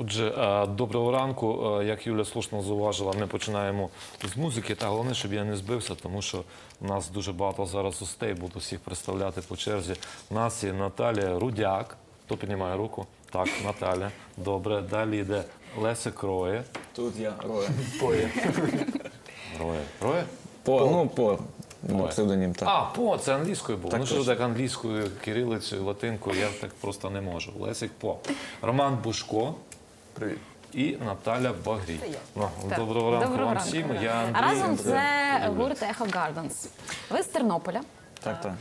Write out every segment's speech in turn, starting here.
Отже, е, доброго ранку. Е, Як Юля слушно зауважила, ми починаємо з музики. Та головне, щоб я не збився, тому що у нас дуже багато зараз гостей, буду всіх представляти по черзі. У нас є Наталія Рудяк. Хто піднімає руку? Так, Наталя. Добре. Далі йде Леся Кроє. Тут я Роя. Роє. Роє? По, ну, по. Ну, псевдонім, так. А, по, це англійською було. Так ну що так англійською, кирилицею, латинкою, я так просто не можу. Лесик по. Роман Бушко. Привіт. І Наталя Багрій. Ну, Так. доброго ранку Доброго вам ранку. всім. Я Андрій. Разом це гурт Echo Gardens. Ви з Тернополя. Так, так.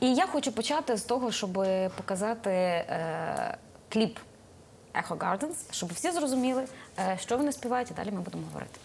І я хочу почати з того, щоб показати е, кліп Echo Gardens, щоб всі зрозуміли, е, що вони співають, і далі ми будемо говорити.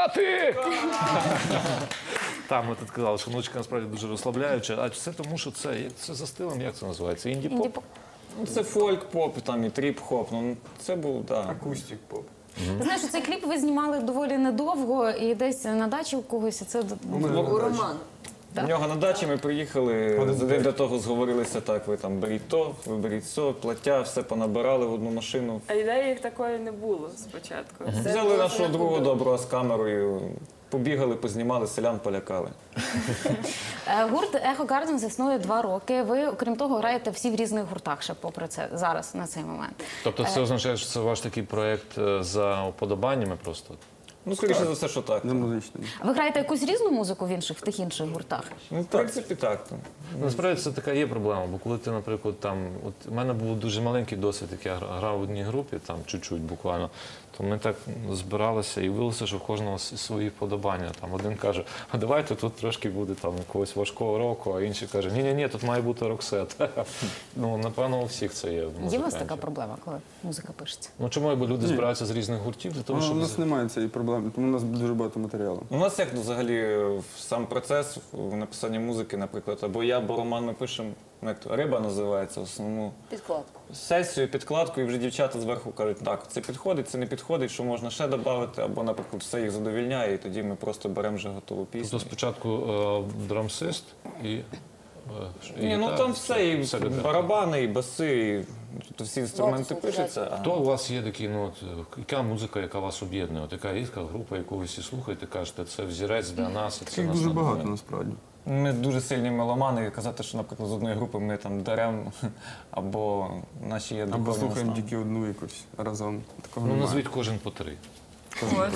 Спати! Там ми тут казали, що ночка насправді дуже розслабляюча. А це тому, що це, це за стилем, як це називається? Інді-поп? Ну, це фольк-поп, там і тріп-хоп. Ну, це був, так. акустік-поп. Ти знаєш, цей кліп ви знімали доволі недовго і десь на дачі у когось. і Це Роман. Так. У нього на дачі ми приїхали, за день до того зговорилися так, ви там беріть то, ви беріть со, плаття, все понабирали в одну машину. А ідеї як такої не було спочатку. Взяли нашого другого доброго з камерою, побігали, познімали, селян полякали. Е, Гурт Echo Gardens існує два роки. Ви, окрім того, граєте всі в різних гуртах ще попри це зараз на цей момент. Тобто це означає, що це ваш такий проєкт е, за уподобаннями просто? Ну, скоріше за все, що так. Не музичний. Ви граєте якусь різну музику в інших в тих інших гуртах? Ну, в принципі, так. Ну, Насправді це така є проблема, бо коли ти, наприклад, там, от у мене був дуже маленький досвід, як я грав в одній групі, там чуть-чуть буквально, то ми так збиралися і виявилося, що в кожного свої вподобання. Там один каже, а давайте тут трошки буде там якогось важкого року, а інший каже, ні, ні, ні, тут має бути роксет. ну, напевно, у всіх це є. Є у вас така проблема, коли музика пишеться? Ну чому бо люди збираються з різних гуртів для того, А, щоб у нас немає цієї проблеми, тому у нас дуже багато матеріалу. У нас як взагалі е, сам процес в написанні музики, наприклад, або я, або Роман ми пишемо, як то, риба називається, основну Підкладку. сесію, підкладку, і вже дівчата зверху кажуть, так, це підходить, це не підходить, що можна ще додати, або, наприклад, все їх задовільняє, і тоді ми просто беремо вже готову пісню. Тобто спочатку е, драмсист і. е, і Ні, ну гітара. там все, і Все гітара. барабани, і баси, і тобто всі інструменти пишуться. А... Хто у вас є такий, ну от, яка музика, яка вас об'єднує? От яка рідка група, яку ви всі слухаєте, кажете, це взірець для нас, і це Таких нас дуже надихає. багато насправді. Ми дуже сильні меломани, і казати, що, наприклад, з одної групи ми там дарем, або наші є Або духовні слухаємо тільки одну якусь разом. Такого Ну немає. назвіть кожен по три. Це так-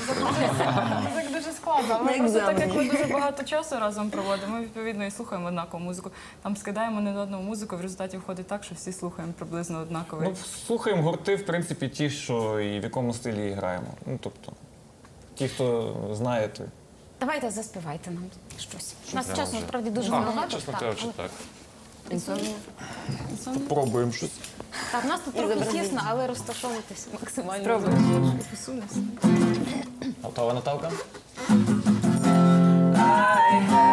так дуже складно. Ми На просто так як ми дуже багато часу разом проводимо, ми відповідно і слухаємо однакову музику. Там скидаємо не на одну музику, в результаті виходить так, що всі слухаємо приблизно однаковий. Ну, слухаємо гурти, в принципі, ті, що і в якому стилі і граємо. Ну, тобто, ті, хто знає, то Давайте заспівайте нам щось. У нас часу насправді дуже А, багато. чесно так, кажучи, але- так. пробуємо щось. Так, в нас тут трохи тісно, але розташовуйтесь максимально. Спробуємо. Готова Наталка? Insomnia,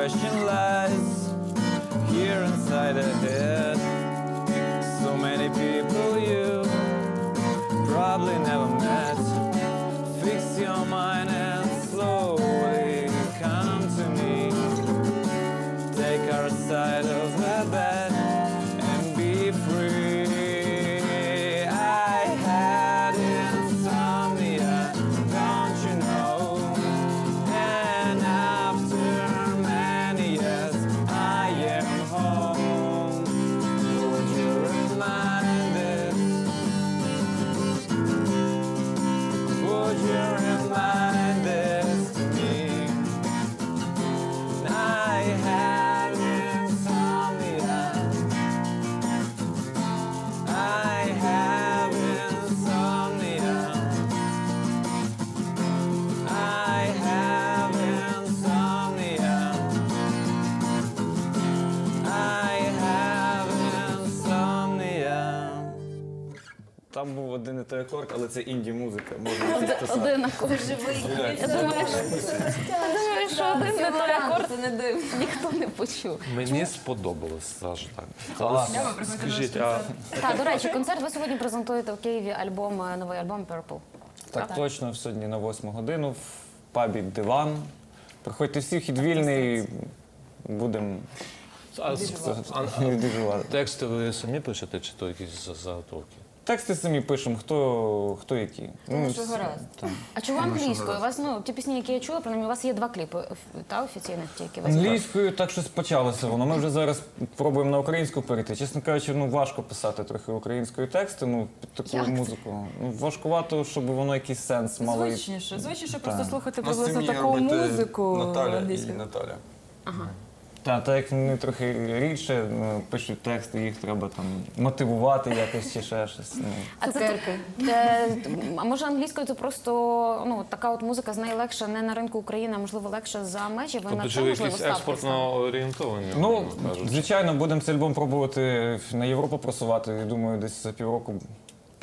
question lies here inside a head. So many people один і акорд, але це інді музика. Можна Один- Один акорд. Я думаю, що, я думаю, що один не той акорд ніхто не почув. Мені сподобалось, скажу так. Скажіть, а. Так, до речі, концерт ви сьогодні презентуєте в Києві альбом, е, новий альбом Purple. Так точно, сьогодні на 8 годину в пабі Диван. Приходьте всі, хід вільний, будемо а, тексти ви самі пишете, чи то якісь за- заготовки? Тексти самі пишемо, хто, хто які. Ну, що гаразд. так. А чому англійською? У вас ну ті пісні, які я чула, принаймні, у вас є два кліпи оф- та офіційних тільки Англійською так щось почалося воно. Ми вже зараз пробуємо на українську перейти. Чесно кажучи, ну важко писати трохи українською тексти, ну під таку Як це? музику. Ну важкувато, щоб воно якийсь сенс мало. і- Звичніше, звичніше просто Так. слухати У нас приблизно сім'ї таку робити музику Наталя і англійською. Наталя. Та, так як вони трохи рідше ну, пишуть тексти, їх треба там мотивувати якось чи ще щось. Ну. А це Цукерки. е, а може англійською це просто ну така от музика з легше не на ринку України, а можливо легше за межі. Ви на Тобто, це чи ви можливо якісь експортно орієнтовані? Ну, умовно кажучи? звичайно, будемо цей альбом пробувати на Європу просувати. Я думаю, десь за півроку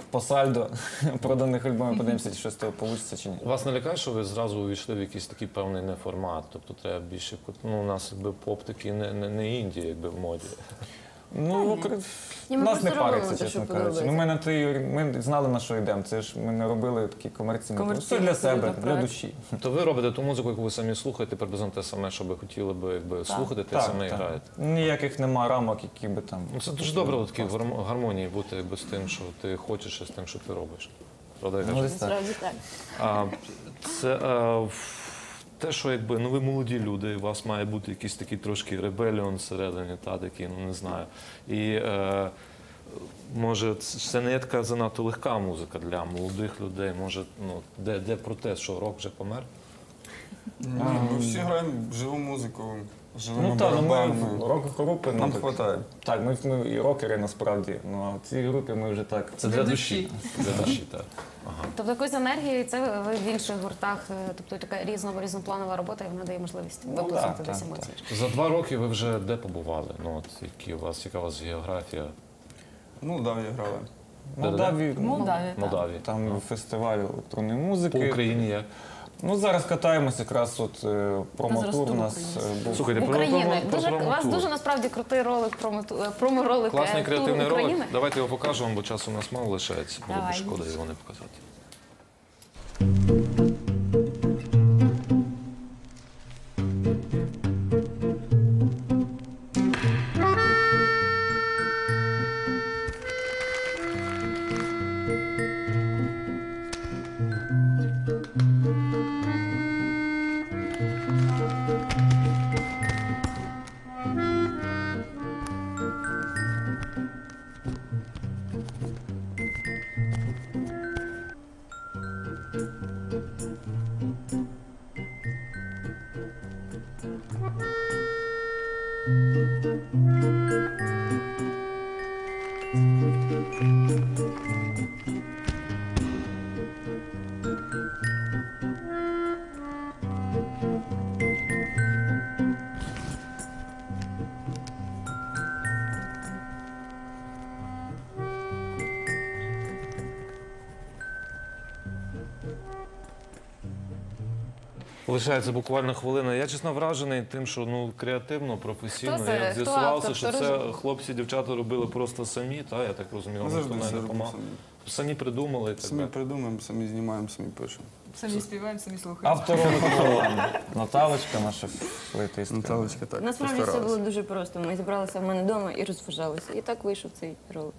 по сальдо проданих альбомів подивимося, чи щось з того вийде чи ні. Вас не лякає, що ви зразу увійшли в якийсь такий певний неформат? Тобто треба більше ну, у нас якби поп такий не, не, не Індія, якби в моді. Ну, Укра- Ні, ми нас не просто париться, те, чесно що кажучи. Ну, подобається. ми, на той, ми знали, на що йдемо. Це ж ми не робили такі комерційні. Все для себе, абсолютно для душі. То ви робите ту музику, яку ви самі слухаєте, приблизно те саме, що ви хотіли би якби, слухати, те саме і граєте. Ніяких нема рамок, які би там. Ну, це дуже добре в такій гармо- гармонії бути якби, з тим, що ти хочеш, і з тим, що ти робиш. Правда, я Ну, кажу? десь так. Справді так. А, це е, в- те, що якби ну ви молоді люди, у вас має бути якийсь такий трошки ребеліон всередині, та такий, ну не знаю. І е, може, це не є така занадто легка музика для молодих людей. Може, ну де, де протест, що рок вже помер? Ні, Ми всі граємо живу музику, живими Ну так, ну ми барабанами. рок-групи. ну, Нам так- вистачає. Так, ми, ми і рокери насправді. Ну а в цій групі ми вже так. Це для душі. Для душі, так. Тобто якусь енергію, і це ви в інших гуртах, е, тобто така різно різнопланова робота, і вона дає можливість Ну, виплеснути десь так, емоції. За два роки ви вже де побували? Ну от які у вас, яка у вас географія? Ну, да, я грали. В Молдаві, В Молдавії. Молдавії. там фестиваль електронної По музики. Україні як? Ну зараз катаємося якраз от е, промотур у нас е, був. Слухайте, про, України. про, про, Дуже, у вас дуже насправді крутий ролик, про промо-ролик е, Класний туру креативний України. ролик. Давайте його покажемо, бо часу у нас мало лишається. Було б Давай. шкода його не показати. Лишається буквально хвилина. Я чесно вражений тим, що ну креативно, професійно. Хто це? Я Хто з'ясувався, автор? що Хто це режисер? хлопці, дівчата робили просто самі. Та я так розумію, Ми ніхто не робимо допомагав. самі. Самі придумали і так Самі далі. придумаємо, самі знімаємо, самі пишемо. Самі співаємо, самі слухаємо. Автор Наталочка, наша флейтистка. Наталочка так. Насправді все постаралась. було дуже просто. Ми зібралися в мене вдома і розважалися. І так вийшов цей ролик.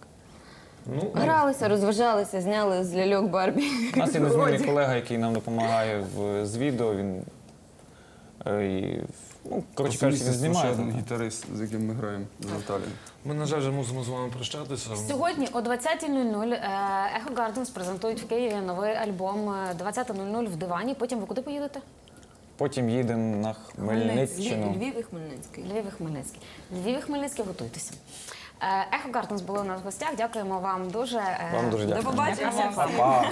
Ну, Гралися, розважалися, зняли з ляльок Барбі. У нас є незмінний колега, який нам допомагає в, з відео. Він е, і, ну, коротше кажучи, він знімає. один гітарист, з яким ми граємо з Наталією. ми, на жаль, вже мусимо з вами прощатися. Сьогодні о 20.00 е, Echo Gardens презентують в Києві новий альбом е, 20.00 в дивані. Потім ви куди поїдете? Потім їдемо на Хмельниччину. Львів і Хмельницький. Львів і Хмельницький. Львів і Хмельницький, готуйтеся. Ехо Гарденс були у нас в гостях. Дякуємо вам дуже. Е, вам дуже До дякую. побачення. Дякую. Па-па.